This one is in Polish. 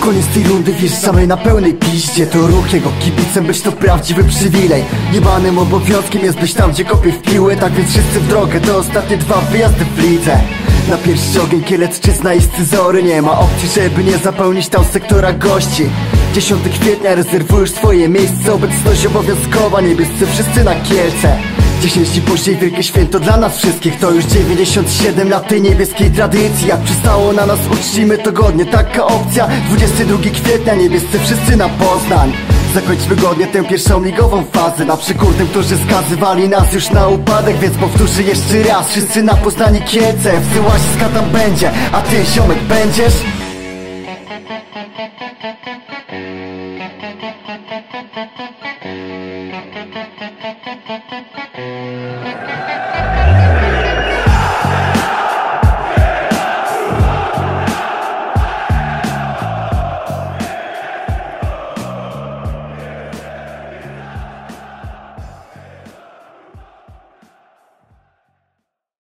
Koniec tej rundy wjeżdżamy na pełnej piździe. To ruch jego kibicem być to prawdziwy przywilej. Niebanym obowiązkiem jest być tam gdzie kopię w piłę. Tak więc wszyscy w drogę to ostatnie dwa wyjazdy w lidze. Na pierwszy ogień Kielecczyzna i Scyzory Nie ma opcji żeby nie zapełnić tam sektora gości 10 kwietnia rezerwujesz swoje miejsce Obecność obowiązkowa, niebiescy wszyscy na Kielce. 10 dni później wielkie święto dla nas wszystkich To już 97 lat tej niebieskiej tradycji. Jak przystało na nas uczcimy to godnie Taka opcja. 22 kwietnia niebiescy wszyscy na Poznań. Zakończmy godnie tę pierwszą ligową fazę. Na przykór tym, którzy skazywali nas już na upadek Więc powtórzę jeszcze raz. Wszyscy na Poznanie Kielce FC Łaziska tam będzie A ty ziomek będziesz? Thank you.